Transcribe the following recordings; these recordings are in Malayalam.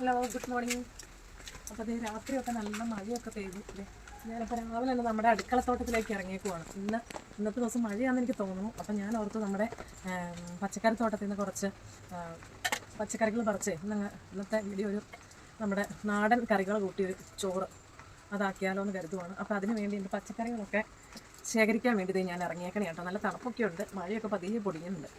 ഹലോ ഗുഡ് മോർണിംഗ് അപ്പോൾ അതേ രാത്രിയൊക്കെ നല്ല മഴയൊക്കെ പെയ്തു. അല്ലേ ഞാനിപ്പോൾ രാവിലെ തന്നെ നമ്മുടെ അടുക്കളത്തോട്ടത്തിലേക്ക് ഇറങ്ങിയേക്കുവാണ്. ഇന്ന് ഇന്നത്തെ ദിവസം മഴയാണെന്ന് എനിക്ക് തോന്നുന്നു. അപ്പം ഞാൻ ഓർത്ത് നമ്മുടെ പച്ചക്കറിത്തോട്ടത്തിൽ പച്ചക്കറി തോട്ടത്തിൽ നിന്ന് കുറച്ച് പച്ചക്കറികൾ പറിച്ച് ഇന്ന് ഇന്നത്തെ വീഡിയോ ഒരു നമ്മുടെ നാടൻ കറികൾ കൂട്ടിയൊരു ചോറ് അതാക്കിയാലോ എന്ന് കരുതുവാണ്. അപ്പോൾ അതിന് വേണ്ടി എന്റെ പച്ചക്കറികളൊക്കെ ശേഖരിക്കാൻ വേണ്ടി ഞാൻ ഇറങ്ങിയേക്കണേ കേട്ടോ. നല്ല തണുപ്പൊക്കെ ഉണ്ട്. മഴയൊക്കെ പതിയെ പൊടിയുന്നുണ്ട്.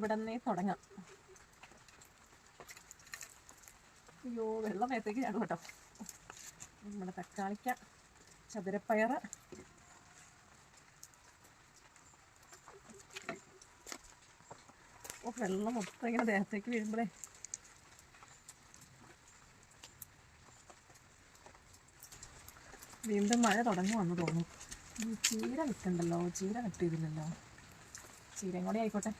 ഇവിടെ നിന്നേ തുടങ്ങാം. അയ്യോ വെള്ളം നേരത്തേക്ക് ചാടും കേട്ടോ. നമ്മുടെ തക്കാളിക്ക ചതുരപ്പയർ ഓ വെള്ളം മൊത്തം ഇങ്ങനെ ദേഹത്തേക്ക് വീഴുമ്പോഴേ. വീണ്ടും മഴ തുടങ്ങുമെന്ന് തോന്നുന്നു. ചീര വിട്ടുണ്ടല്ലോ ചീര വിട്ടിരുന്നല്ലോ ചീരയും കൂടെ ആയിക്കോട്ടെ.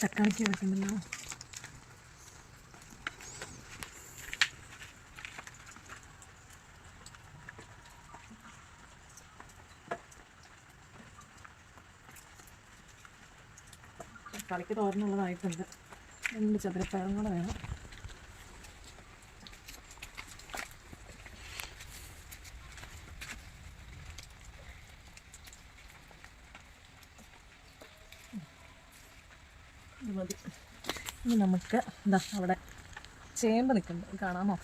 തക്കാളിക്ക് വെക്കുന്നുണ്ടല്ലോ തക്കാളിക്ക് തോരനുള്ളതായിട്ടുണ്ട് രണ്ട് ചതുരപ്പഴം കൂടെ വേണം ഇത് മതി ഇനി നമുക്ക് എന്താ അവിടെ ചേമ്പ് നിൽക്കുന്നത് കാണാമോ?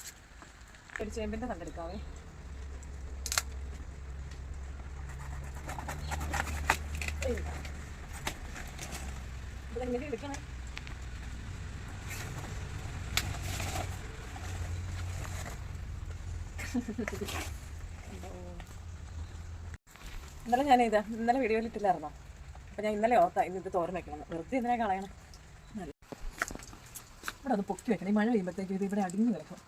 ഒരു ചേമ്പിന്റെ കണ്ടെടുക്കാവേ ഇന്നലെ ഞാൻ ഇന്നലെ വീഡിയോയിൽ ഇട്ടില്ലായിരുന്നോ? അപ്പം ഞാൻ ഇന്നലെ ഓർത്താ ഇത് തോരൻ വെക്കണം വെറുതെ ഇതിനെ കളയണം. ഇവിടെ അത് പൊക്കി വെക്കണം. ഈ മഴ പെയ്യുമ്പോഴത്തേക്കും ഇത് ഇവിടെ അടിഞ്ഞു കിടക്കും.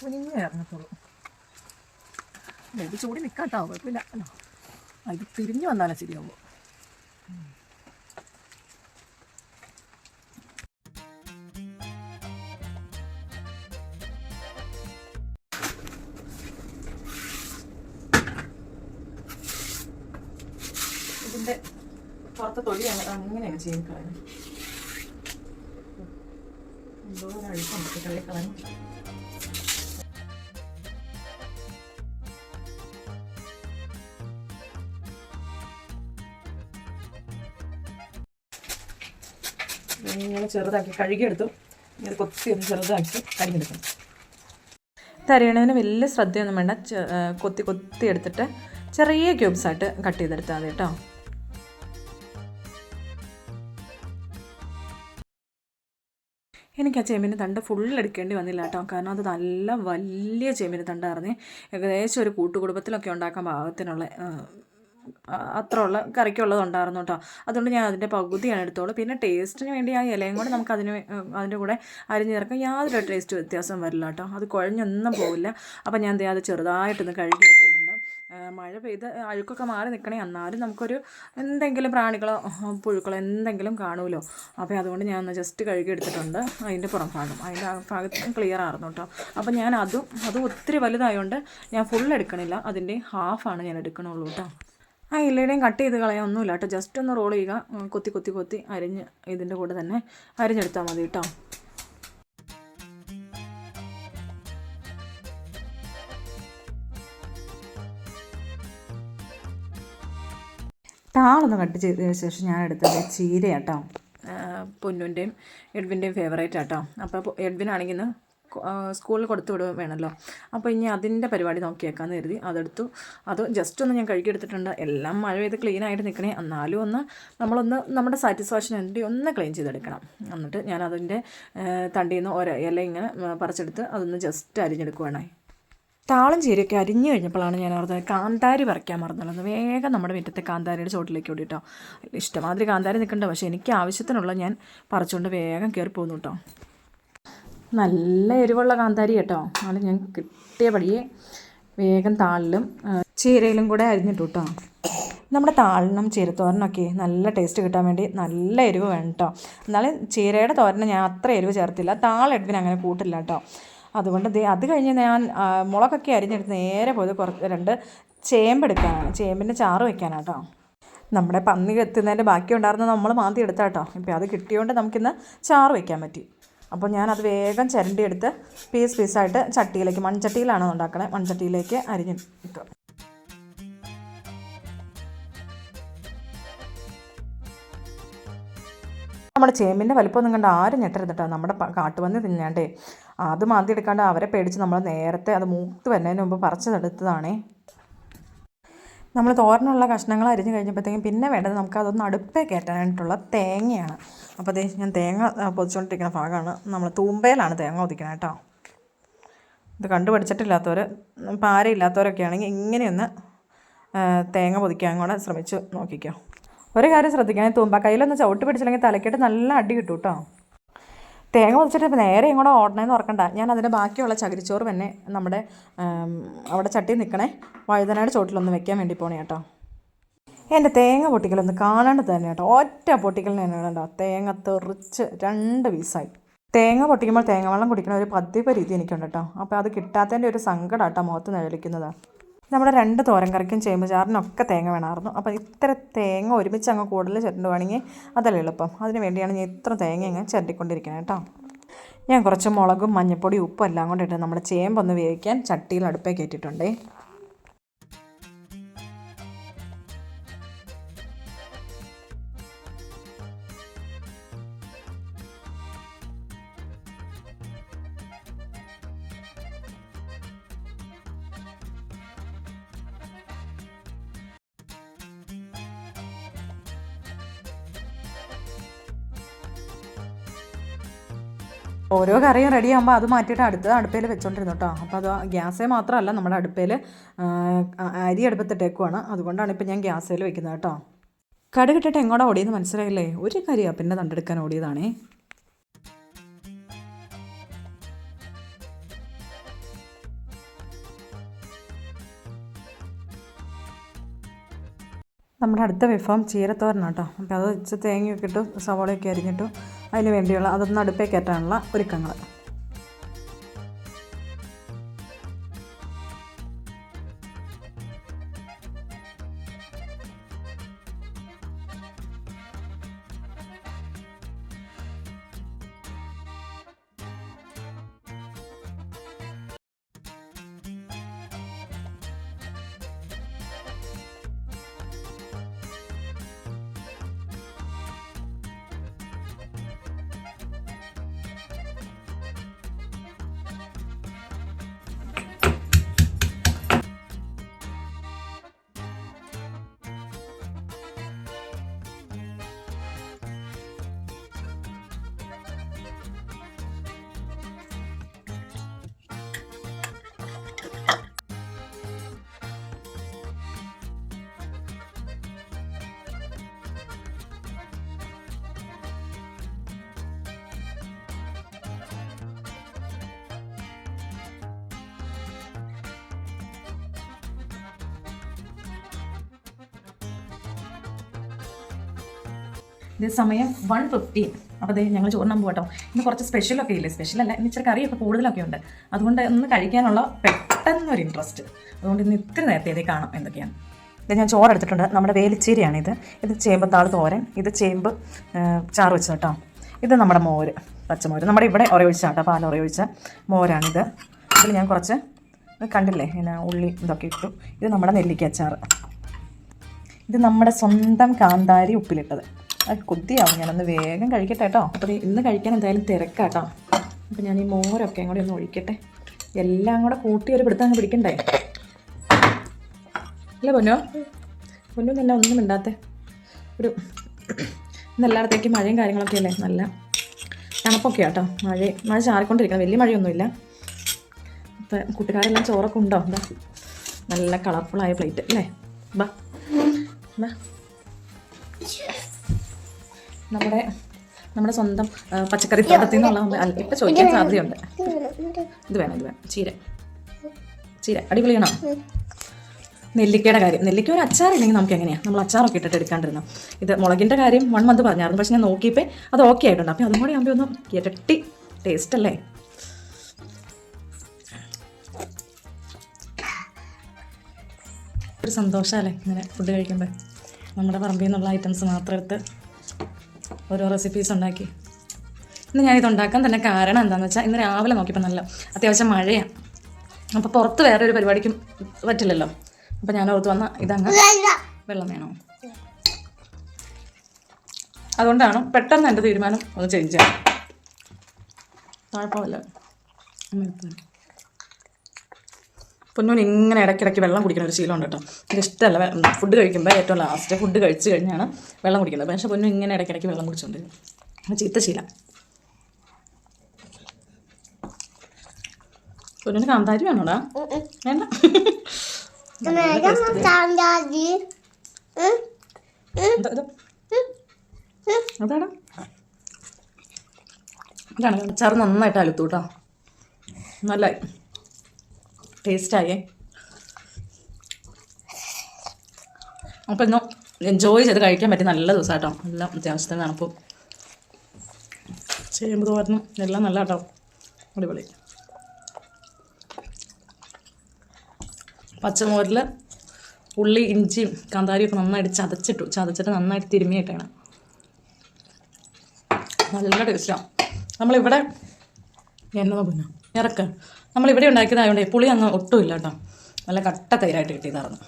കുനിഞ്ഞേ ഇറങ്ങത്തുള്ളൂ ഇത് ചൂടി നിൽക്കാട്ടോ കുഴപ്പമില്ല. അല്ലോ. അത് തിരിഞ്ഞു വന്നാലേ ശരിയാവുമോ ഇതിന്റെ പുറത്തെ തൊലി അങ്ങനെ അങ്ങനെയാണ് ചെയ്ത് കളയുന്നത് ഇങ്ങനെ ചെറുതാക്കി കഴുകിയെടുത്തു. ഇങ്ങനെ കൊത്തി ഒന്ന് ചെറുതാക്കി കഴുകിയെടുക്കണം തരയണതിന് വലിയ ശ്രദ്ധയൊന്നും വേണ്ട. കൊത്തി കൊത്തി എടുത്തിട്ട് ചെറിയ ക്യൂബ്സ് ആയിട്ട് കട്ട് ചെയ്തെടുത്താൽ മതി കേട്ടോ. എനിക്ക് ആ ചേമ്പിന്റെ തണ്ട് ഫുൾ എടുക്കേണ്ടി വന്നില്ല കേട്ടോ. കാരണം അത് നല്ല വലിയ ചേമ്പിന്റെ തണ്ടായിരുന്നേ. ഏകദേശം ഒരു കൂട്ടുകുടുംബത്തിലൊക്കെ ഉണ്ടാക്കാൻ പാകത്തിനുള്ള അത്ര ഉള്ള കറിക്കുള്ളത് ഉണ്ടായിരുന്നു കേട്ടോ. അതുകൊണ്ട് ഞാൻ അതിന്റെ പകുതിയാണ് എടുത്തോളൂ. പിന്നെ ടേസ്റ്റിന് വേണ്ടി ആ ഇലയും കൂടെ നമുക്ക് അതിന് അതിന്റെ കൂടെ അരിഞ്ഞു ചേർക്കാം യാതൊരു ടേസ്റ്റ് വ്യത്യാസം വരില്ല കേട്ടോ. അത് കുഴഞ്ഞൊന്നും പോവില്ല. അപ്പം ഞാൻ അത് ചെറുതായിട്ടൊന്ന് കഴുകി മഴ പെയ്ത് അഴുക്കൊക്കെ മാറി നിൽക്കണേ എന്നാലും നമുക്കൊരു എന്തെങ്കിലും പ്രാണികളോ പുഴുക്കളോ എന്തെങ്കിലും കാണുമല്ലോ. അപ്പോൾ അതുകൊണ്ട് ഞാൻ ഒന്ന് ജസ്റ്റ് കഴുകി എടുത്തിട്ടുണ്ട്. അതിന്റെ പുറം ഭാഗം. അതിന്റെ ഭാഗത്ത് ക്ലിയർ ആയിരുന്നു കേട്ടോ അപ്പോൾ ഞാൻ അതും അതും ഒത്തിരി വലുതായതുകൊണ്ട് ഞാൻ ഫുൾ എടുക്കണില്ല. അതിന്റെ ഹാഫാണ് ഞാൻ എടുക്കണുള്ളൂ കേട്ടോ ആ ഇലയുടെയും കട്ട് ചെയ്ത് കളയാൻ ഒന്നുമില്ല കേട്ടോ ജസ്റ്റ് ഒന്ന് റോൾ ചെയ്യുക. കൊത്തി കൊത്തി കൊത്തി അരിഞ്ഞ് ഇതിന്റെ കൂടെ തന്നെ അരിഞ്ഞെടുത്താൽ മതി കേട്ടോ താളൊന്ന് കട്ട് ചെയ്തതിന് ശേഷം ഞാൻ എടുത്തത് ചീര കേട്ടോ പൊന്നുന്റെയും എഡ്വിന്റെയും ഫേവറേറ്റ് ആട്ടോ അപ്പോൾ എഡ്വിനാണെങ്കിൽ ഇന്ന് സ്കൂളിൽ കൊടുത്തു വിടുക വേണമല്ലോ അപ്പോൾ ഇനി അതിന്റെ പരിപാടി നോക്കിയേക്കാന്ന് കരുതി. അതെടുത്തു. അത് ജസ്റ്റ് ഒന്ന് ഞാൻ കഴുകിയെടുത്തിട്ടുണ്ട് എല്ലാം മഴ പെയ്ത് ക്ലീൻ ആയിട്ട് നിൽക്കണേ എന്നാലും ഒന്ന് നമ്മളൊന്ന് നമ്മുടെ സാറ്റിസ്ഫാക്ഷൻ വേണ്ടി ഒന്ന് ക്ലീൻ ചെയ്തെടുക്കണം. എന്നിട്ട് ഞാൻ അതിന്റെ തണ്ടിയിൽ നിന്ന് ഒര ഇല ഇങ്ങനെ പറിച്ചെടുത്ത് അതൊന്ന് ജസ്റ്റ് അരിഞ്ഞെടുക്കുവാണേ. താളം ചീരയൊക്കെ അരിഞ്ഞു കഴിഞ്ഞപ്പോഴാണ് ഞാൻ ഓർത്തത് കാന്താരി പറിക്കാൻ മറന്നുള്ളത്. വേഗം നമ്മുടെ മുറ്റത്തെ കാന്താരിയുടെ ചോട്ടിലേക്ക് ഓടിട്ടോ. ഇഷ്ടമാതിരി കാന്താരി നിൽക്കണ്ട പക്ഷേ എനിക്ക് ആവശ്യത്തിനുള്ള ഞാൻ പറിച്ചുകൊണ്ട് വേഗം കയറി പോകുന്നു കേട്ടോ. നല്ല എരിവുള്ള കാന്താരി കേട്ടോ. അത് ഞാൻ കിട്ടിയ പടിയെ വേഗം താളിലും ചീരയിലും കൂടെ അരിഞ്ഞിട്ടു കേട്ടോ. നമ്മുടെ താളിനും ചീരത്തോരനൊക്കെ നല്ല ടേസ്റ്റ് കിട്ടാൻ വേണ്ടി നല്ല എരിവ് വേണം കേട്ടോ. എന്നാലും ചീരയുടെ തോരന് ഞാൻ അത്ര എരിവ് ചേർത്തില്ല. താൾ അങ്ങനെ കൂട്ടില്ല കേട്ടോ. അതുകൊണ്ട് ദേ അത് കഴിഞ്ഞ് ഞാൻ മുളകൊക്കെ അരിഞ്ഞെടുത്ത് നേരെ പോയത് കുറച്ച് രണ്ട് ചേമ്പെടുക്കാനാണ് ചേമ്പിന്റെ ചാറ് വെക്കാനാണ് കേട്ടോ നമ്മുടെ പന്നി എത്തുന്നതിന്റെ ബാക്കി ഉണ്ടായിരുന്ന നമ്മൾ മാന്തി എടുത്താട്ടോ. ഇപ്പോൾ അത് കിട്ടിയോണ്ട് നമുക്കിന്ന് ചാറ് വയ്ക്കാൻ പറ്റി. അപ്പോൾ ഞാനത് വേഗം ചിരണ്ടി എടുത്ത് പീസ് പീസായിട്ട് ചട്ടിയിലേക്ക് മൺചട്ടിയിലാണ് ഉണ്ടാക്കണേ. മൺചട്ടിയിലേക്ക് അരിഞ്ഞ് ഇട്ടു. നമ്മുടെ ചേമ്പിന്റെ വലിപ്പമൊന്നും കണ്ട് ആരും ഞെട്ടരുത് കേട്ടോ. നമ്മുടെ കാട്ടുപന്നി തിന്നാണ്ടേ. അത് മാന്തി എടുക്കാണ്ട് അവരെ പേടിച്ച് നമ്മൾ നേരത്തെ അത് മൂത്ത് വരുന്നതിന് മുമ്പ് പറിച്ചെടുത്തതാണേ നമ്മൾ തോരനുള്ള കഷ്ണങ്ങൾ അരിഞ്ഞ് കഴിഞ്ഞപ്പോഴത്തേക്കും പിന്നെ വേണ്ടത് നമുക്ക് അതൊന്ന് അടുപ്പേ കയറ്റാനായിട്ടുള്ള തേങ്ങയാണ്. അപ്പോൾ അതേ ഞാൻ തേങ്ങ പൊതിച്ചുകൊണ്ടിരിക്കുന്ന ഭാഗമാണ്. നമ്മൾ തൂമ്പയിലാണ് തേങ്ങ ഒതിക്കണം കേട്ടോ ഇത് കണ്ടുപഠിച്ചിട്ടില്ലാത്തവർ പാരയില്ലാത്തവരൊക്കെ ആണെങ്കിൽ ഇങ്ങനെയൊന്ന് തേങ്ങ പൊതിക്കാൻ കൂടെ ശ്രമിച്ച് നോക്കിക്കോ. ഒരു കാര്യം ശ്രദ്ധിക്കാൻ തൂമ്പ കയ്യിലൊന്ന് ചവിട്ടി പിടിച്ചില്ലെങ്കിൽ തലക്കെട്ട് നല്ല അടി കിട്ടും കേട്ടോ തേങ്ങ വെച്ചിട്ട് നേരെ ഇങ്ങോട്ട് ഓടണേന്ന് ഓർക്കണ്ട. ഞാൻ അതിന്റെ ബാക്കിയുള്ള ചകിരിച്ചോറ് തന്നെ നമ്മുടെ അവിടെ ചട്ടി നിൽക്കണേ. വഴുതനയുടെ ചോട്ടിലൊന്ന് വെക്കാൻ വേണ്ടി പോണേ കേട്ടോ. എന്റെ തേങ്ങ പൊട്ടിക്കലൊന്ന് കാണേണ്ടത് തന്നെ കേട്ടോ. ഒറ്റ പൊട്ടിക്കൽ തന്നെ കേട്ടോ. തേങ്ങ തെറിച്ച് രണ്ട് പീസായി. തേങ്ങ പൊട്ടിക്കുമ്പോൾ തേങ്ങ വെള്ളം കുടിക്കുന്ന ഒരു പതിവ് രീതി എനിക്കുണ്ട് കേട്ടോ. അപ്പോൾ അത് കിട്ടാത്തതിന്റെ ഒരു സങ്കടം കേട്ടോ മുഖത്ത് നിഴലിക്കുന്നത്. നമ്മുടെ രണ്ട് തോരൻ കറിക്കും ചേമ്പ് ചാറിനൊക്കെ തേങ്ങ വേണമായിരുന്നു. അപ്പോൾ ഇത്ര തേങ്ങ ഒരുമിച്ച് അങ്ങ് കൂടുതൽ ചിരണ്ടുവാണെങ്കിൽ അതല്ലേ എളുപ്പം. അതിന് വേണ്ടിയാണ് ഞാൻ ഇത്ര തേങ്ങ അങ്ങ് ചിരണ്ടിക്കൊണ്ടിരിക്കുന്നത് കേട്ടോ. ഞാൻ കുറച്ച് മുളകും മഞ്ഞപ്പൊടി ഉപ്പും എല്ലാം കൊണ്ടിട്ട് നമ്മുടെ ചേമ്പൊന്ന് വേവിക്കാൻ ചട്ടിയിൽ അടുപ്പേ കയറ്റിയിട്ടുണ്ടേ. ഓരോ കറിയും റെഡി ആകുമ്പോൾ അത് മാറ്റിയിട്ട് അടുത്ത് അടുപ്പയിൽ വെച്ചോണ്ടിരുന്നു കേട്ടോ അപ്പോൾ അത് ഗ്യാസേ മാത്രമല്ല നമ്മുടെ അടുപ്പയിൽ അരി അടുപ്പത്തിട്ടേക്കുവാണ്. അതുകൊണ്ടാണ് ഇപ്പം ഞാൻ ഗ്യാസേൽ വെക്കുന്നത് കേട്ടോ കടുകിട്ടിട്ട് എങ്ങോട്ടാ ഓടിയെന്ന് മനസ്സിലായില്ലേ? ഒരു കാര്യമാണ് പിന്നെ തണ്ടെടുക്കാൻ ഓടിയതാണേ. നമ്മുടെ അടുത്ത വിഭവം ചീരത്തോരനാണ് കേട്ടോ അപ്പോൾ അത് വെച്ച് തേങ്ങയൊക്കെ ഇട്ടു സവാളയൊക്കെ അരിഞ്ഞിട്ടു. അതിന് വേണ്ടിയുള്ള അതൊന്ന് അടുപ്പേ കയറ്റാനുള്ള ഒരുക്കങ്ങൾ. ഇത് സമയം വൺ ഫിഫ്റ്റീൻ അപ്പോൾ അതെ ഞങ്ങൾ ചോറിനാൻ പോകട്ടോ ഇന്ന് കുറച്ച് സ്പെഷ്യലൊക്കെ ഇല്ലേ? സ്പെഷ്യലല്ല ഇന്ന് ഇച്ചിരി കറിയൊക്കെ കൂടുതലൊക്കെ ഉണ്ട്. അതുകൊണ്ട് ഒന്ന് കഴിക്കാനുള്ള പെട്ടെന്നൊരു ഇൻട്രസ്റ്റ് അതുകൊണ്ട് ഇന്ന് ഇത്ര നേരത്തെ കാണാം എന്തൊക്കെയാണ്. ഇത് ഞാൻ ചോറ് എടുത്തിട്ടുണ്ട്. നമ്മുടെ വേലിച്ചീരയാണിത് ഇത്. ചേമ്പത്താൾ തോരൻ ഇത് ചേമ്പ് ചാറ് വെച്ചത് കേട്ടോ. ഇത് നമ്മുടെ മോര് പച്ചമോര്. നമ്മുടെ ഇവിടെ ഉറയൊഴിച്ച കേട്ടോ പാൽ ഉറയൊഴിച്ച മോരാണിത്. ഇതിൽ ഞാൻ കുറച്ച് കണ്ടില്ലേ? പിന്നെ ഉള്ളി ഇതൊക്കെ ഇട്ടു. ഇത് നമ്മുടെ നെല്ലിക്ക അച്ചാറ് ഇത് നമ്മുടെ സ്വന്തം കാന്താരി ഉപ്പിലിട്ടത്. കൊതിയാവും ഞാനൊന്ന് വേഗം കഴിക്കട്ടെ കേട്ടോ. അപ്പോൾ ഇന്ന് കഴിക്കാൻ എന്തായാലും തിരക്കാട്ടോ അപ്പോൾ ഞാൻ ഈ മോരൊക്കെ കൂടി ഒന്ന് ഒഴിക്കട്ടെ. എല്ലാം കൂടെ കൂട്ടി ഒരു പിടുത്തം അങ്ങ് പിടിക്കണ്ടേ? അല്ല പൊന്നോ? പൊന്നു തന്നെ ഒന്നും മിണ്ടാത്തെ. ഒരു ഇന്ന് എല്ലായിടത്തേക്ക് മഴയും കാര്യങ്ങളൊക്കെ അല്ലേ? നല്ല തണുപ്പൊക്കെ കേട്ടോ. മഴ മഴ ചാറിക്കൊണ്ടിരിക്കണം. വലിയ മഴയൊന്നുമില്ല. അപ്പം കൂട്ടുകാരെല്ലാം ചോറൊക്കെ ഉണ്ടോ? എന്താ നല്ല കളർഫുള്ളായ പ്ലേറ്റ് അല്ലേ? ബാ ബാ. നമ്മുടെ നമ്മുടെ സ്വന്തം പച്ചക്കറി തോട്ടത്തിൽ നിന്നുള്ള ഇപ്പൊ ചോദിക്കാൻ സാധ്യതയുണ്ട്. ഇത് വേണം. ഇത് വേണം ചീര. ചീര. അടിപൊളിയാണോ നെല്ലിക്കയുടെ കാര്യം. നെല്ലിക്ക ഒരു അച്ചാറില്ലെങ്കിൽ നമുക്ക് എങ്ങനെയാണ് നമ്മൾ അച്ചാറൊക്കെ ഇട്ടിട്ട് എടുക്കാണ്ടിരുന്നു? ഇത് മുളകിന്റെ കാര്യം വൺ മന്ത് പറഞ്ഞായിരുന്നു. പക്ഷെ ഞാൻ നോക്കിയപ്പോൾ അത് ഓക്കെ ആയിട്ടുണ്ട്. അപ്പോൾ അതും കൂടി ആകുമ്പോൾ ഒന്ന് ഇരട്ടി ടേസ്റ്റ് അല്ലേ? ഒരു സന്തോഷമല്ലേ ഇങ്ങനെ ഫുഡ് കഴിക്കുമ്പോൾ നമ്മുടെ പറമ്പിൽ നിന്നുള്ള ഐറ്റംസ് മാത്രം എടുത്ത് ഓരോ റെസിപ്പീസ് ഉണ്ടാക്കി. ഇന്ന് ഞാനിത് ഉണ്ടാക്കാൻ തന്നെ കാരണം എന്താണെന്ന് വെച്ചാൽ ഇന്ന് രാവിലെ നോക്കിയപ്പോൾ നല്ല അത്യാവശ്യം മഴയാണ് അപ്പോൾ പുറത്ത് വേറെ ഒരു പരിപാടിക്കും പറ്റില്ലല്ലോ. അപ്പോൾ ഞാൻ ഓർത്ത് വന്ന ഇതങ്ങ് വെള്ളം വേണോ? അതുകൊണ്ടാണ് പെട്ടെന്ന് എന്റെ തീരുമാനം ഒന്ന് ചേഞ്ച് ചെയ്യാം കുഴപ്പമില്ല പൊന്നൂന് ഇങ്ങനെ ഇടയ്ക്കിടയ്ക്ക് വെള്ളം കുടിക്കുന്ന ഒരു ശീലമുണ്ട് കേട്ടോ. എനിക്ക് ഇഷ്ടമല്ല. ഫുഡ് കഴിക്കുമ്പോൾ ഏറ്റവും ലാസ്റ്റ് ഫുഡ് കഴിച്ച് കഴിഞ്ഞാണ് വെള്ളം കുടിക്കുന്നത്. പക്ഷേ പൊന്നു ഇങ്ങനെ ഇടയ്ക്കിടയ്ക്ക് വെള്ളം കുടിച്ചുകൊണ്ട് അത് ചീത്ത ശീലം. പൊന്നിന് കാന്താരി വേണോടാ? വേണ്ട? അതാടാ. ഇതാണ്. അച്ചാർ നന്നായിട്ട് അലുത്തു കേട്ടോ നല്ല ടേസ്റ്റായേ അപ്പോൾ ഇന്നും എൻജോയ് ചെയ്ത് കഴിക്കാൻ പറ്റിയ നല്ല ദിവസം കേട്ടോ എല്ലാം അത്യാവശ്യത്തിന് തണുപ്പും. ചേമ്പ് തോരനും എല്ലാം നല്ല കേട്ടോ അടിപൊളി. പച്ചമോരിൽ ഉള്ളി ഇഞ്ചിയും കാന്താരിയൊക്കെ നന്നായിട്ട് ചതച്ചിട്ടു. ചതച്ചിട്ട് നന്നായിട്ട് തിരുമ്മിയിട്ടാണ് നല്ല ടേസ്റ്റാണ് നമ്മളിവിടെ എന്നതാ പിന്നെ ഇറക്ക. നമ്മളിവിടെ ഉണ്ടാക്കിയതായതുകൊണ്ട് പുളി അങ്ങ് ഒട്ടുമില്ല കേട്ടോ. നല്ല കട്ട തൈരായിട്ട് കിട്ടിയതായിരുന്നു.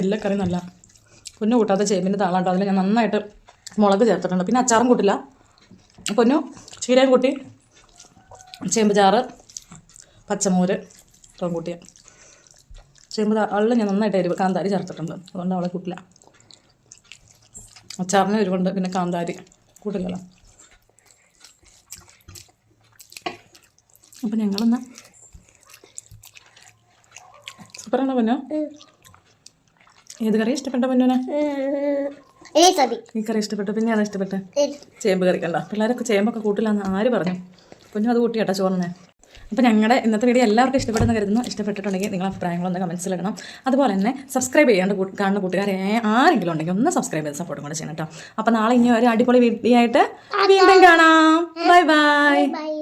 എല്ലാ കറി നല്ല പൊന്നു കൂട്ടാത്ത ചേമ്പിന്റെ താളാട്ടോ അതിൽ ഞാൻ നന്നായിട്ട് മുളക് ചേർത്തിട്ടുണ്ട്. പിന്നെ അച്ചാറും കൂട്ടില്ല. പൊന്നു ചീരയും കൂട്ടി. ചേമ്പ് ചാറ് പച്ചമോര് ഇത്രയും കൂട്ടിയ. ചേമ്പ് അവളിൽ ഞാൻ നന്നായിട്ട് എരിവ് കാന്താരി ചേർത്തിട്ടുണ്ട്. അതുകൊണ്ട് അവളെ കൂട്ടില്ല. അച്ചാറിന് എരിവുണ്ട് പിന്നെ കാന്താരി. കൂട്ടില്ലല്ലോ. അപ്പം ഞങ്ങളെന്നാ? സൂപ്പറാണോ പൊന്നോ? ഏത് കറി ഇഷ്ടപ്പെട്ട പൊന്നോനെ? ഈ കറി ഇഷ്ടപ്പെട്ടു പിന്നെ അതാ ഇഷ്ടപ്പെട്ട ചേമ്പ് കറി കണ്ട? പിള്ളേരൊക്കെ ചേമ്പൊക്കെ കൂട്ടില്ലാന്ന് ആര് പറഞ്ഞു? കുഞ്ഞു അത് കൂട്ടിയാട്ടോ ചോറിനെ. അപ്പോൾ ഞങ്ങളുടെ ഇന്നത്തെ വീഡിയോ എല്ലാവർക്കും ഇഷ്ടപ്പെടുന്ന കരുതുന്നു. ഇഷ്ടപ്പെട്ടിട്ടുണ്ടെങ്കിൽ നിങ്ങൾ അഭിപ്രായങ്ങളൊന്ന് കമൻസിലിടണം അതുപോലെ തന്നെ സബ്സ്ക്രൈബ് ചെയ്യാണ്ട് കാണുന്ന കൂട്ടുകാരെ ആരെങ്കിലും ഉണ്ടെങ്കിൽ ഒന്ന് സബ്സ്ക്രൈബ് ചെയ്ത് സപ്പോർട്ടും കൂടെ ചെയ്യണം കേട്ടോ. അപ്പോൾ നാളെ ഇനി ഒരു അടിപൊളി വീഡിയോ ആയിട്ട് വീണ്ടും കാണാം. Bye bye bye